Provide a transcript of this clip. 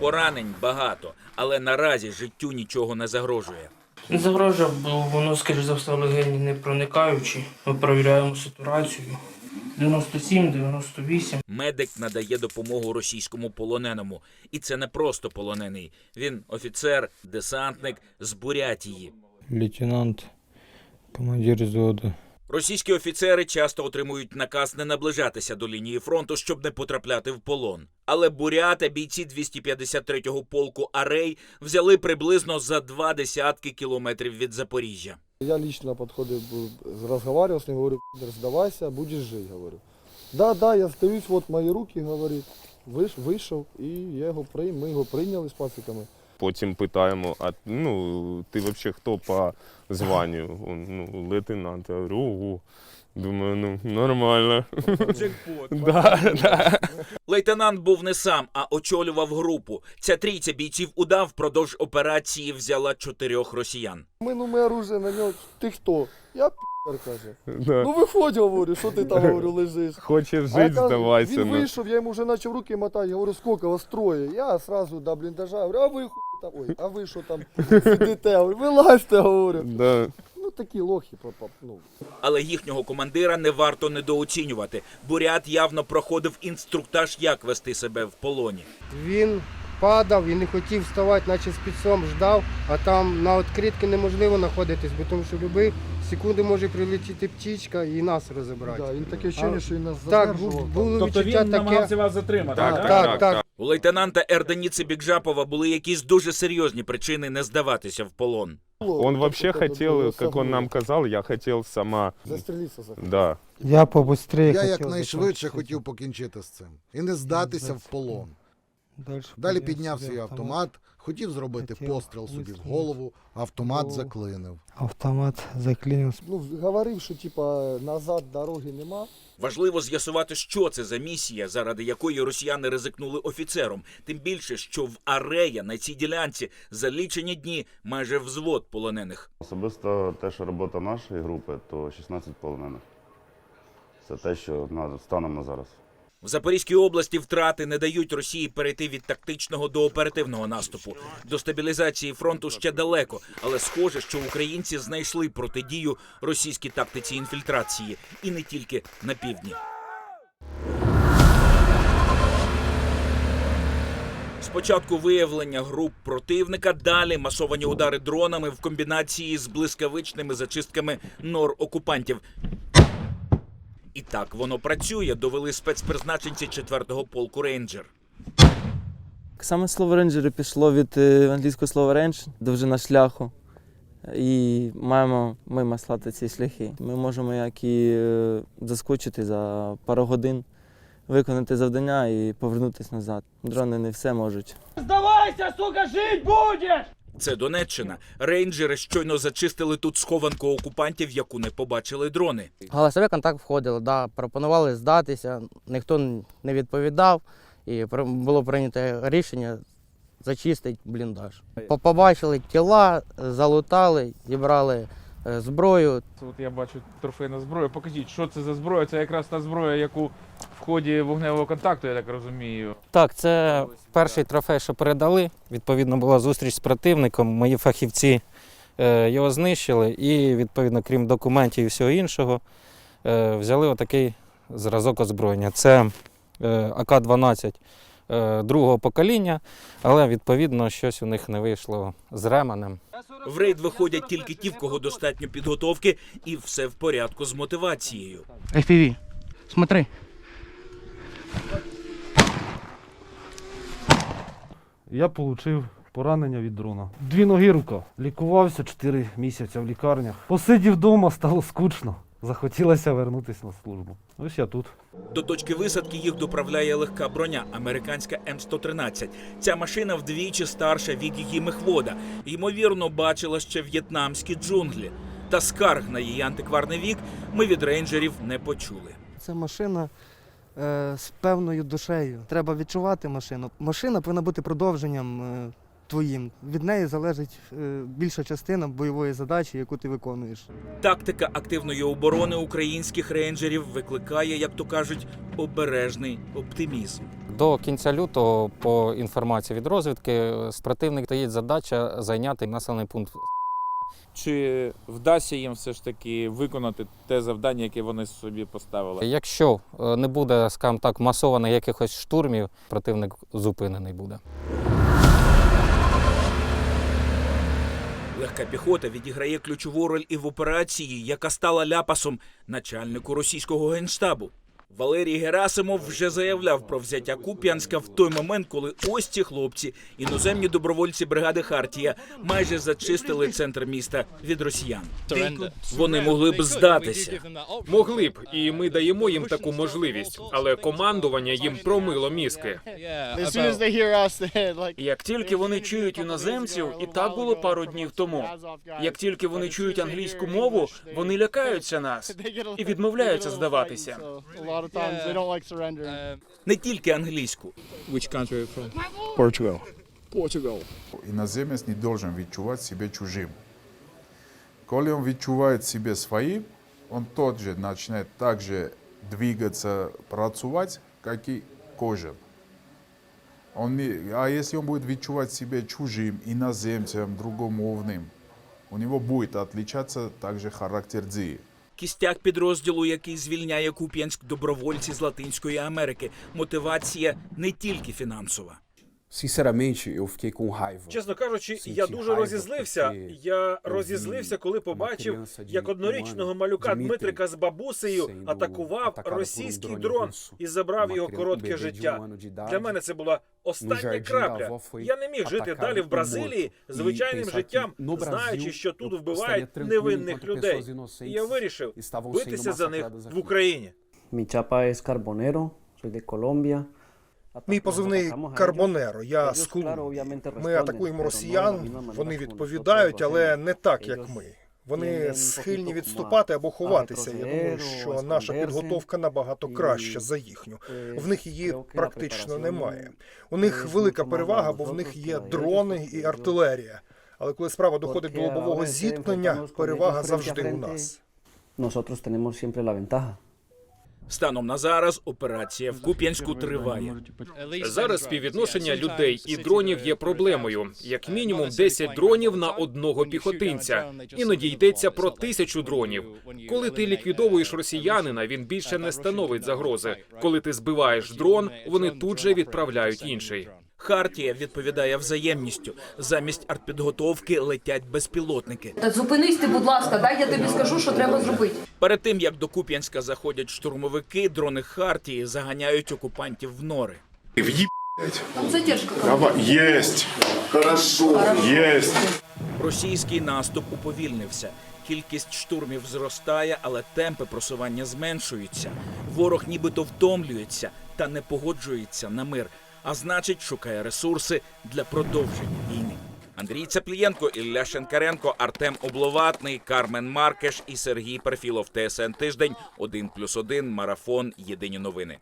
Поранень багато, але наразі життю нічого не загрожує. Не загрожує, бо воно, скоріш за все, легені не проникаючі. Ми перевіряємо сатурацію. 97, 98. Медик надає допомогу російському полоненому. І це не просто полонений. Він офіцер, десантник з Бурятії. лейтенант, командир взвода. Російські офіцери часто отримують наказ не наближатися до лінії фронту, щоб не потрапляти в полон. Але бурята бійці 253-го полку Арей взяли приблизно за два десятки кілометрів від Запоріжжя. Я лично підходив, розмовляв з ним, говорю, здавайся, будеш жити, говорю. Да, да, я стаюсь, вот мої руки, говорить, вийшов, і я його прийм, ми його прийняли з пасиками. Потім питаємо, а ну, ти взагалі хто по званню? Он, ну, лейтенант. Я говорю, ого. Думаю, ну нормально. Да, да. Лейтенант був не сам, а очолював групу. Ця трійця бійців удав впродовж операції взяла чотирьох росіян. Ми, ну, ми оружие на нього, ти хто? Я пі***р, каже. Да. Ну виходь, говорю, що ти там, говорю, лежиш. Хочеш А я жити, кажу, здавайся. Він Ну. вийшов, я йому вже почав руки мотати, я говорю, скільки вас троє? Я сразу до бліндажа, говорю, а ви хуй там, ой, а ви що там сидите? Вилазьте, говорю. Да. Ну такі лохи, ну. Але їхнього командира не варто недооцінювати. Бурят явно проходив інструктаж, як вести себе в полоні. Він падав і не хотів вставати, наче спецом ждав, а там на відкритки неможливо знаходитись, бо тому що будь-яку секунду може прилетіти птічка і нас розібрати. Да, він таке ощущення, що він нас Так, задержував. бу- було Тобто відчуття він таке. намагався вас затримати, Так, так? так, Так, так. У лейтенанта Ерданіци Бікжапова були якісь дуже серйозні причини не здаватися в полон. Он вообще хотел, как он нам казал, я хотел сама. Застрелитися за Да. Я побыстрее Я хотел якнайшвидше закончить хотів покінчити з цим і не здатися в полон. Дальше Далі поднял підняв свій автомат, хотів зробити Хотів постріл собі в вистрілити. голову, автомат Голову. заклинив. Автомат заклинил. Ну, говорив, що типа назад дороги нема. Важливо з'ясувати, що це за місія, заради якої росіяни ризикнули офіцером. Тим більше, що в Арея на цій ділянці за лічені дні майже взвод полонених. Особисто те, що робота нашої групи, то 16 полонених. Це те, що на, станом на зараз. В Запорізькій області втрати не дають Росії перейти від тактичного до оперативного наступу. До стабілізації фронту ще далеко, але схоже, що українці знайшли протидію російській тактиці інфільтрації, і не тільки на півдні. Спочатку виявлення груп противника, далі масовані удари дронами в комбінації з блискавичними зачистками нор окупантів. І так воно працює, довели спецпризначенці 4-го полку рейнджер. Саме слово рейнджери пішло від е, англійського слова рейндж, довжина шляху. І маємо ми маслати ці шляхи. Ми можемо як і е, заскочити за пару годин, виконати завдання і повернутися назад. Дрони не все можуть. Здавайся, сука, жить будеш! Це Донеччина. Рейнджери щойно зачистили тут схованку окупантів, яку не побачили дрони. Голосовий контакт входили, да, пропонували здатися, ніхто не відповідав, і було прийнято рішення зачистити бліндаж. Побачили тіла, залутали, зібрали е, зброю, От я бачу трофейну зброю. Покажіть, що це за зброя? Це якраз та зброя, яку в ході вогневого контакту, я так розумію. Так, це перший трофей, що передали. Відповідно, була зустріч з противником. Мої фахівці е, його знищили і, відповідно, крім документів і всього іншого, е, взяли отакий зразок озброєння. Це е, АК-12 е, другого покоління, але відповідно щось у них не вийшло з ременем. В рейд виходять тільки ті, в кого достатньо підготовки, і все в порядку з мотивацією. FPV, смотри. Я отримав поранення від дрона. Дві ноги рука. Лікувався 4 місяці в лікарнях. Посидів вдома, стало скучно. Захотілося вернутися на службу. Ось я тут. До точки висадки їх доправляє легка броня, американська М113. Ця машина вдвічі старша від її мехвода. Ймовірно, бачила ще в'єтнамські джунглі. Та скарг на її антикварний вік ми від рейнджерів не почули. Це машина з певною душею. Треба відчувати машину. Машина повинна бути продовженням е, твоїм. Від неї залежить е, більша частина бойової задачі, яку ти виконуєш. Тактика активної оборони українських рейнджерів викликає, як то кажуть, обережний оптимізм. До кінця лютого, по інформації від розвідки, з противник стоїть задача зайняти населений пункт. Чи вдасться їм все ж таки виконати те завдання, яке вони собі поставили? Якщо е, не буде, скажімо так, масованих якихось штурмів, противник зупинений буде. Легка піхота відіграє ключову роль і в операції, яка стала ляпасом начальнику російського генштабу. Валерій Герасимов вже заявляв про взяття Куп'янська в той момент, коли ось ці хлопці, іноземні добровольці бригади Хартія, майже зачистили центр міста від росіян. Вони могли б здатися. Могли б, і ми даємо їм таку можливість, але командування їм промило мізки. Як тільки вони чують іноземців, і так було пару днів тому. Як тільки вони чують англійську мову, вони лякаються нас і відмовляються здаватися. Не тільки англійську. Which country are you from? Portugal. Portugal. Іноземець не должен відчувати себе чужим. Коли він відчуває себе своїм, він тот же почне так же двигаться, працювати, як і кожен. Он не, а если он будет відчувати себе чужим, іноземцем, другомовним, у него будет отличаться также характер дії. Кістяк підрозділу, який звільняє Куп'янськ добровольці з Латинської Америки. Мотивація не тільки фінансова. Sinceramente, eu fiquei com raiva. Чесно кажучи, я дуже розізлився. Я розізлився, коли побачив, як однорічного малюка Дмитрика з бабусею атакував російський дрон і забрав його коротке життя. Дідаді. Для мене це була остання крапля. Я не міг жити далі в Бразилії звичайним життям, знаючи, що тут вбивають невинних людей. І я вирішив битися за них в. Україні. Es Carbonero, soy de Colombia. Мій позивний Карбонеро. Я з Колумбії. Ми атакуємо росіян. Вони відповідають, але не так, як ми. Вони схильні відступати або ховатися. Я думаю, що наша підготовка набагато краща за їхню. В них її практично немає. У них велика перевага, бо в них є дрони і артилерія. Але коли справа доходить до лобового зіткнення, перевага завжди у нас. Nosotros tenemos siempre la ventaja. Станом на зараз операція в Куп'янську триває. Зараз співвідношення людей і дронів є проблемою. Як мінімум 10 дронів на одного піхотинця. Іноді йдеться про тисячу дронів. Коли ти ліквідовуєш росіянина, він більше не становить загрози. Коли ти збиваєш дрон, вони тут же відправляють інший. Хартія відповідає взаємністю. Замість артпідготовки летять безпілотники. Та зупинись ти, будь ласка, дай я тобі скажу, що треба зробити. Перед тим як до Куп'янська заходять штурмовики, дрони Хартії заганяють окупантів в нори. Задержка. Єсть! Хорошо! Єсть! Російський наступ уповільнився. Кількість штурмів зростає, але темпи просування зменшуються. Ворог нібито втомлюється та не погоджується на мир, а значить, шукає ресурси для продовження війни. Андрій Цеплієнко, Ілля Шенкаренко, Артем Обловатний, Кармен Маркеш і Сергій Перфілов. ТСН тиждень 1+,1, марафон. Єдині новини.